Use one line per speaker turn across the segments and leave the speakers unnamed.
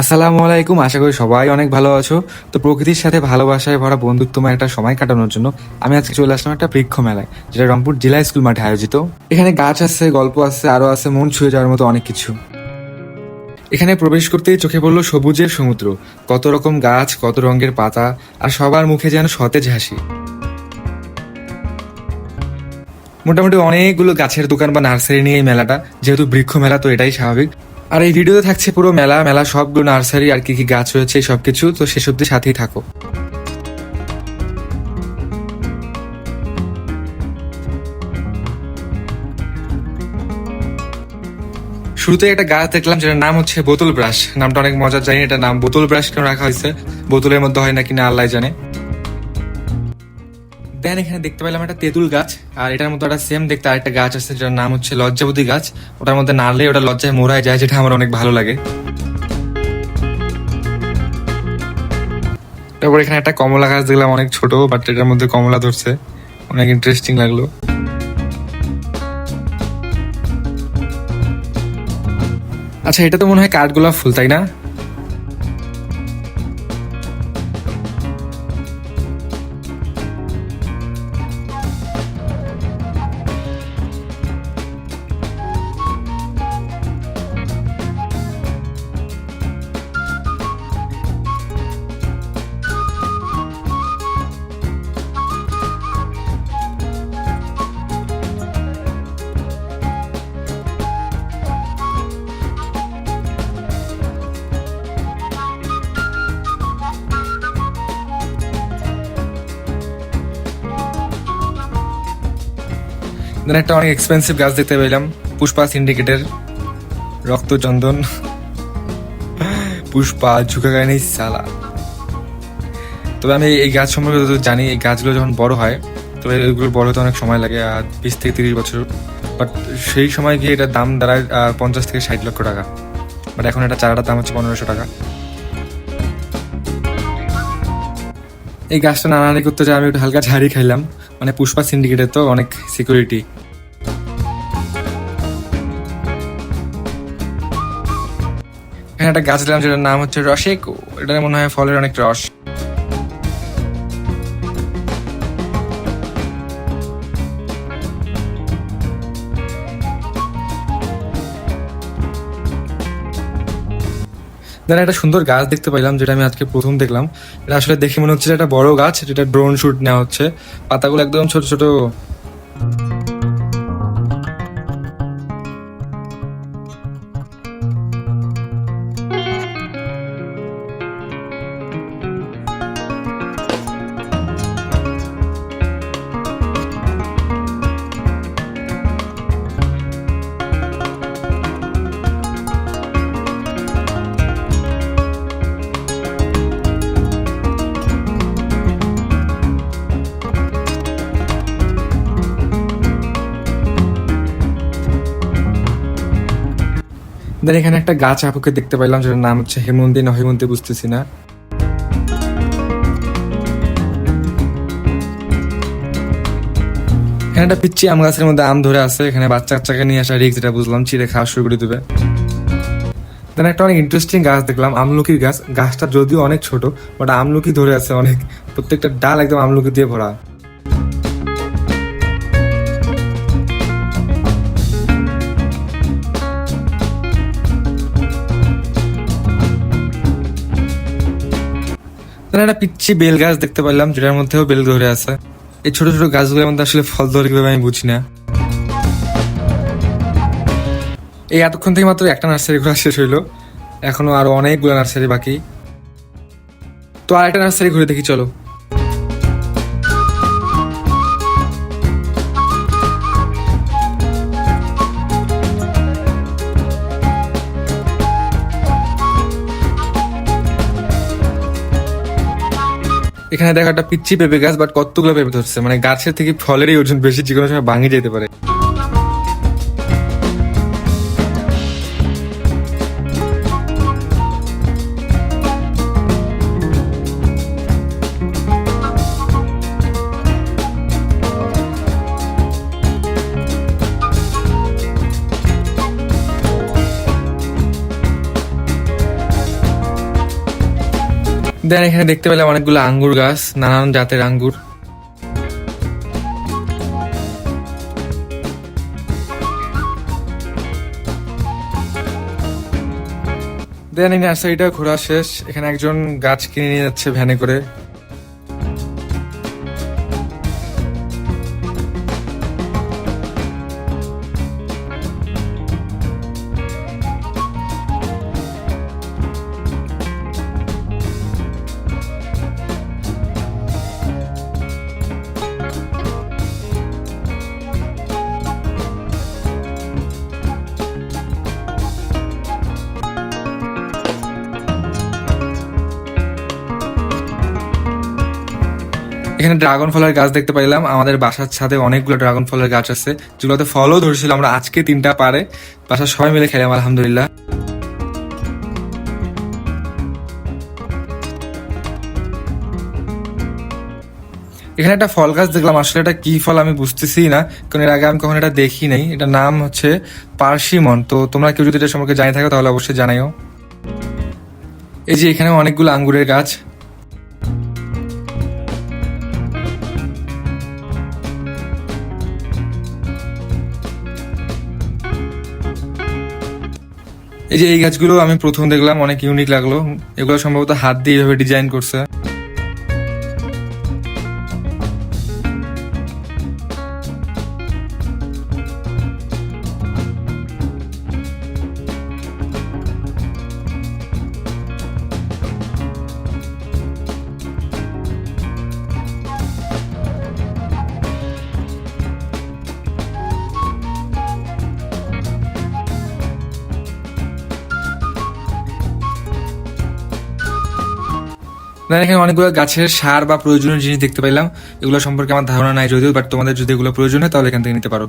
আসসালামু আলাইকুম, আশা করি সবাই অনেক ভালো আছো। তো প্রকৃতির সাথে ভালোবাসায় ভরা বন্ধুত্বময় একটা সময় কাটানোর জন্য আমি আজকে চলে আসলাম একটা বৃক্ষ মেলায়, যেটা রংপুর জেলা স্কুল মাঠে আয়োজিত। এখানে গাছ আছে, গল্প আছে, আরও আছে, মন ছুঁয়ে যাওয়ার মতো অনেক কিছু। এখানে প্রবেশ করতেই চোখে পড়ল সবুজের সমুদ্র, কত রকম গাছ, কত রঙের পাতা, আর সবার মুখে যেন সতেজ হাসি। মোটামুটি অনেকগুলো গাছের দোকান বা নার্সারি নিয়ে এই মেলাটা, যেহেতু বৃক্ষ মেলা তো এটাই স্বাভাবিক। আর এই ভিডিওতে থাকছে পুরো মেলা মেলা সবগুলো নার্সারি আর কি কি গাছ রয়েছে সবকিছু তো সেসব দিয়ে সাথেই থাকো। শুরুতে একটা গাছ দেখলাম যেটার নাম হচ্ছে বোতল ব্রাশ। নামটা অনেক মজার, জানি এটা নাম। বোতল ব্রাশ কেন রাখা হয়েছে? বোতলের মধ্যে হয় নাকি না আল্লাহ জানে। দেন এখানে দেখতে পেলাম একটা তেঁতুল গাছ, আর এটার মধ্যে একটা সেম দেখতে আরেকটা গাছ আছে যেটার নাম হচ্ছে লজ্জাবতী গাছ। ওটার মধ্যে নাড়লে ওটা লজ্জায় মোড়ায় যায়, যেটা আমার অনেক ভালো লাগে। তারপর এখানে একটা কমলা গাছ দেখলাম, অনেক ছোট বাট এটার মধ্যে কমলা ধরছে। অনেক ইন্টারেস্টিং লাগল। আচ্ছা এটা তো মনে হয় কাঠগোলাপ ফুল, তাই না? একটা অনেক এক্সপেন্সিভ গাছ দেখতে পেলাম। পুষ্পা সিন্ডিকেটের রক্তচন্দন। পুষ্পা, ঝুঁকে গায়ে নেই সালা। তবে আমি এই গাছ সম্পর্কে জানি, এই গাছগুলো যখন বড় হয়, তবে এগুলো বড় হতে অনেক সময় লাগে, আর বিশ থেকে তিরিশ বছর। বাট সেই সময় গিয়ে এটার দাম দাঁড়ায় পঞ্চাশ থেকে ষাট লক্ষ টাকা। বাট এখন এটা চারাটার দাম হচ্ছে পনেরোশো টাকা। এই গাছটা নানানি করতে যাই আমি একটু হালকা ঝাড়ি খাইলাম। মানে পুষ্পা সিন্ডিকেটের তো অনেক সিকিউরিটি এখানে একটা গাছ দিলাম যেটার নাম হচ্ছে রসেক এটা মনে হয় ফলের অনেক রস। দেন একটা সুন্দর গাছ দেখতে পাইলাম, যেটা আমি আজকে প্রথম দেখলাম। এটা আসলে দেখে মনে হচ্ছে একটা বড় গাছ, যেটা ড্রোন শুট নেওয়া হচ্ছে। পাতাগুলো একদম ছোট ছোট দেন এখানে একটা গাছ আপুকে দেখতে পাইলাম, যেটার নাম হচ্ছে হেমন্তি, না হেমন্তি বুঝতেছি না। এখানে একটা পিচ্ছি আম গাছের মধ্যে আম ধরে আছে, এখানে বাচ্চা কাচ্চাকে নিয়ে আসা রিক্স যেটা বুঝলাম চিড়ে খাওয়া শুরু করে দেবে। দেন একটা অনেক ইন্টারেস্টিং গাছ দেখলাম, আমলকির গাছ। গাছটা যদিও অনেক ছোট বাট আমলকি ধরে আছে অনেক। প্রত্যেকটা ডাল একদম আমলকি দিয়ে ভরা। তাহলে একটা পিচ্ছি বেল গাছ দেখতে পারলাম যেটার মধ্যেও বেল ধরে আছে। এই ছোট ছোট গাছগুলোর মধ্যে আসলে ফল ধরে কীভাবে আমি বুঝি না। এই এতক্ষণ থেকে মাত্র একটা নার্সারি ঘোরা শেষ হইল। এখনও আরও অনেকগুলো নার্সারি বাকি। তো আর একটা নার্সারি ঘুরে দেখি, চলো। এখানে দেখো একটা পিচ্ছি পেঁপে গাছ বাট কতগুলো পেঁপে ধরছে? মানে গাছের থেকে ফলেরই ওজন বেশি যে কোনো সময় ভাঙে যেতে পারে। দেন এখানে দেখতে পেলাম অনেকগুলো আঙ্গুর গাছ, নানান জাতের আঙ্গুর। দেন এই নার্সারিটা ঘোরা শেষ। এখানে একজন গাছ কিনে নিয়ে যাচ্ছে ভ্যানে করে। এখানে ড্রাগন ফলের গাছ দেখতে পাইলাম। আমাদের বাসার ছাদে অনেকগুলো ড্রাগন ফলের গাছ আছে। যেগুলোতে ফলও ধরছিল। আমরা আজকে তিনটা পারে। বাসার সবাই মিলে খেলাম, আলহামদুলিল্লাহ। এখানে একটা ফল গাছ দেখলাম। আসলে এটা কি ফল আমি বুঝতেছি না। কারণ এর আগে আমি কখনো এটা দেখি নাই। এটার নাম হচ্ছে পার্সিমন। তো তোমরা কেউ যদি এটা সম্পর্কে জানিয়ে থাকো, তাহলে অবশ্যই জানাইও। এই যে এখানে অনেকগুলো আঙ্গুরের গাছ। এই যে এই গাছগুলো আমি প্রথম দেখলাম, অনেক ইউনিক লাগল। এগুলো সম্ভবত হাত দিয়ে এভাবে ডিজাইন করছে। না, এখানে অনেকগুলো গাছের সার বা প্রয়োজনীয় জিনিস দেখতে পাইলাম। এগুলো সম্পর্কে আমার ধারণা নাই যদিও বাট তোমাদের যদি এগুলো প্রয়োজন হয় তাহলে এখান থেকে নিতে পারো।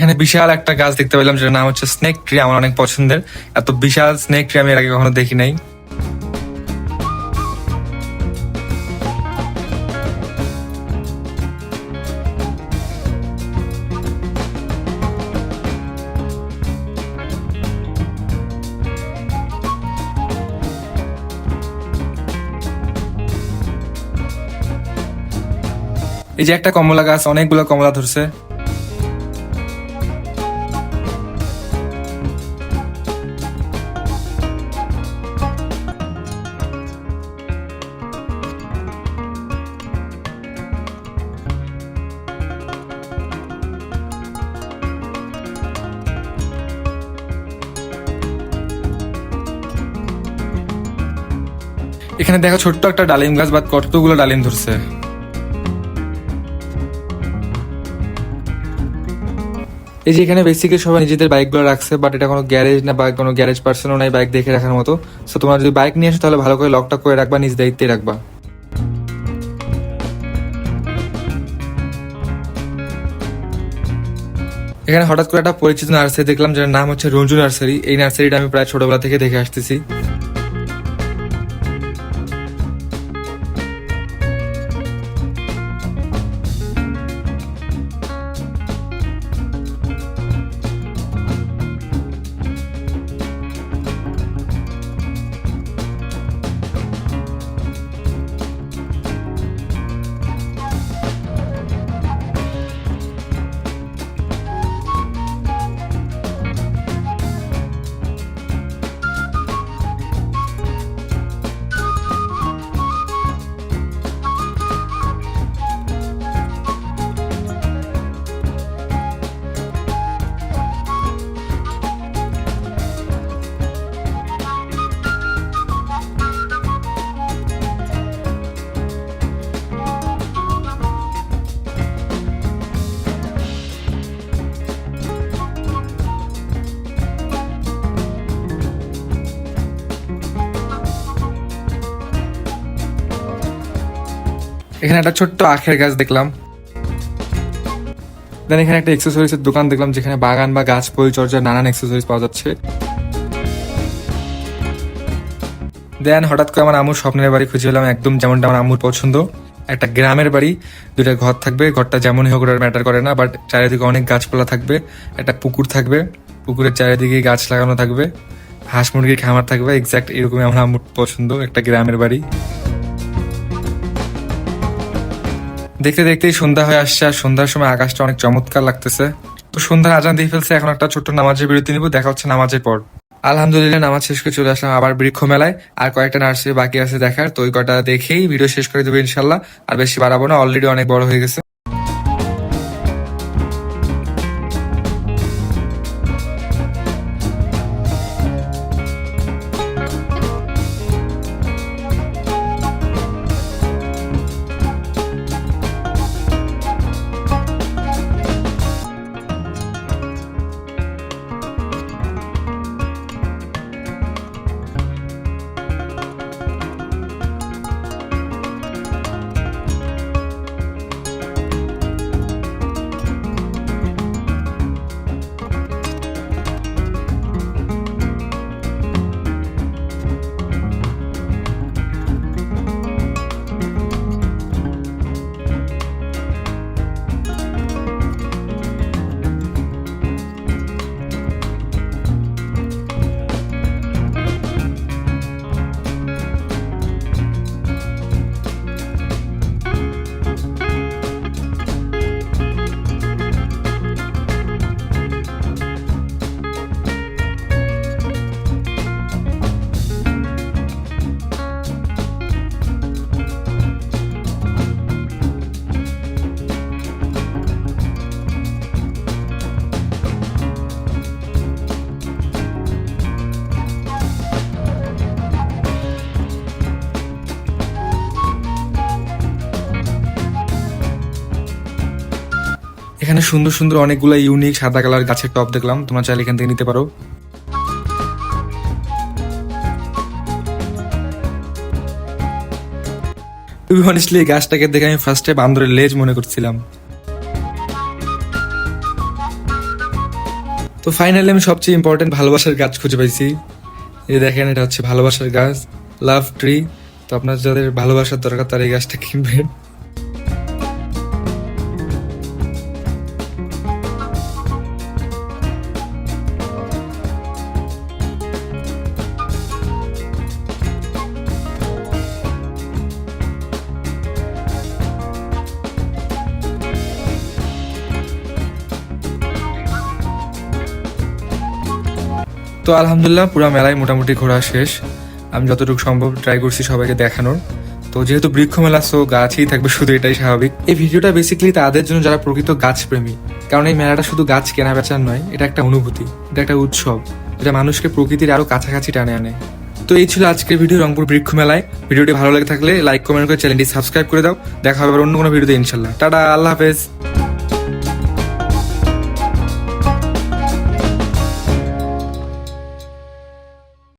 এখানে বিশাল একটা গাছ দেখতে পেলাম, যেটার নাম হচ্ছে স্নেক ট্রি, আমার অনেক পছন্দের। এত বিশাল স্নেক ট্রি আমি এর আগে কখনো দেখি নাই। এই যে একটা কমলা গাছ, অনেকগুলো কমলা ধরছে। এখানে দেখো ছোট্ট একটা ডালিম গাছ বা কতগুলো ডালিম ধরছে। এই যে এখানে বেসিক্যালি সবাই নিজেদের বাইকগুলো রাখছে বাট এটা কোনো গ্যারেজ না বা কোনো গ্যারেজ পার্সনও নাই বাইক দেখে রাখার মতো। সো তোমরা যদি বাইক নিয়ে আসো তাহলে ভালো করে লকটা করে রাখবা, নিজ দায়িত্বে রাখবা। এখানে হঠাৎ করে একটা পরিচিত নার্সারি দেখলাম, যার নাম হচ্ছে রঞ্জু নার্সারি এই নার্সারিটা আমি প্রায় ছোটবেলা থেকে দেখে আসতেছি। এখানে একটা ছোট্ট আখের গাছ দেখলাম। দেন এখানে একটা এক্সেসরিজের দোকান দেখলাম, যেখানে বাগান বা গাছ পরিচর্যার নানান এক্সেসরিজ পাওয়া যাচ্ছে। দেন হঠাৎ করে আমার আম্মুর স্বপ্নের বাড়ি খুঁজে পেলাম, একদম যেমনটা আমার আম্মুর পছন্দ। একটা গ্রামের বাড়ি দুটা ঘর থাকবে, ঘরটা যেমনই হোক ওটা ম্যাটার করে না বাট চারিদিকে অনেক গাছপালা থাকবে, একটা পুকুর থাকবে, পুকুরের চারিদিকে গাছ লাগানো থাকবে, হাঁস মুরগির খামার থাকবে এক্সাক্ট এরকমই আমার আম্মুর পছন্দ, একটা গ্রামের বাড়ি। দেখতে দেখতেই সন্ধ্যা হয়ে আসছে আর সন্ধ্যার সময় আকাশটা অনেক চমৎকার লাগতেছে। তো সন্ধ্যার আজান দিয়ে ফেলছে, এখন একটা ছোট্ট নামাজের বিরতি নিব, দেখা হচ্ছে নামাজের পর। আলহামদুলিল্লাহ, নামাজ শেষ করে চলে আসলাম আবার বৃক্ষ মেলায় আর কয়েকটা নার্সারি বাকি আছে দেখার, তো ওই কটা দেখেই ভিডিও শেষ করে দেবো ইনশাল্লাহ, আর বেশি বাড়াবো না অলরেডি অনেক বড় হয়ে গেছে। এখানে সুন্দর সুন্দর অনেকগুলো ইউনিক সাদা কালার গাছের টপ দেখলাম। তোমরা চাইলে এখান থেকে নিতে পারো। তুমি অনেস্টলি এই গাছটাকে দেখে আমি ফার্স্টে বান্দরের লেজ মনে করছিলাম। তো ফাইনালি আমি সবচেয়ে ইম্পর্টেন্ট ভালোবাসার গাছ খুঁজে পাইছি। এই দেখেন, এটা হচ্ছে ভালোবাসার গাছ লাভ ট্রি তো আপনার যাদের ভালোবাসার দরকার, তারা এই গাছটা কিনবেন। তো আলহামদুলিল্লাহ, পুরো মেলায় মোটামুটি ঘোরা শেষ। আমি যতটুকু সম্ভব ট্রাই করছি সবাইকে দেখানোর। তো যেহেতু বৃক্ষ মেলা সো গাছই থাকবে শুধু এটাই স্বাভাবিক। এই ভিডিওটা বেসিক্যালি তাদের জন্য যারা প্রকৃত গাছ প্রেমী কারণ এই মেলাটা শুধু গাছ কেনা বেচার নয়, এটা একটা অনুভূতি, এটা একটা উৎসব যেটা মানুষকে প্রকৃতির আরও কাছাকাছি টানে আনে। তো এই ছিল আজকের ভিডিও রংপুর বৃক্ষ মেলায়। ভিডিওটি ভালো লাগে থাকলে লাইক কমেন্ট করে চ্যানেলটি সাবস্ক্রাইব করে দাও। দেখা হবে অন্য কোনো ভিডিওতে ইনশাল্লাহ টাটা, আল্লাহ হাফেজ।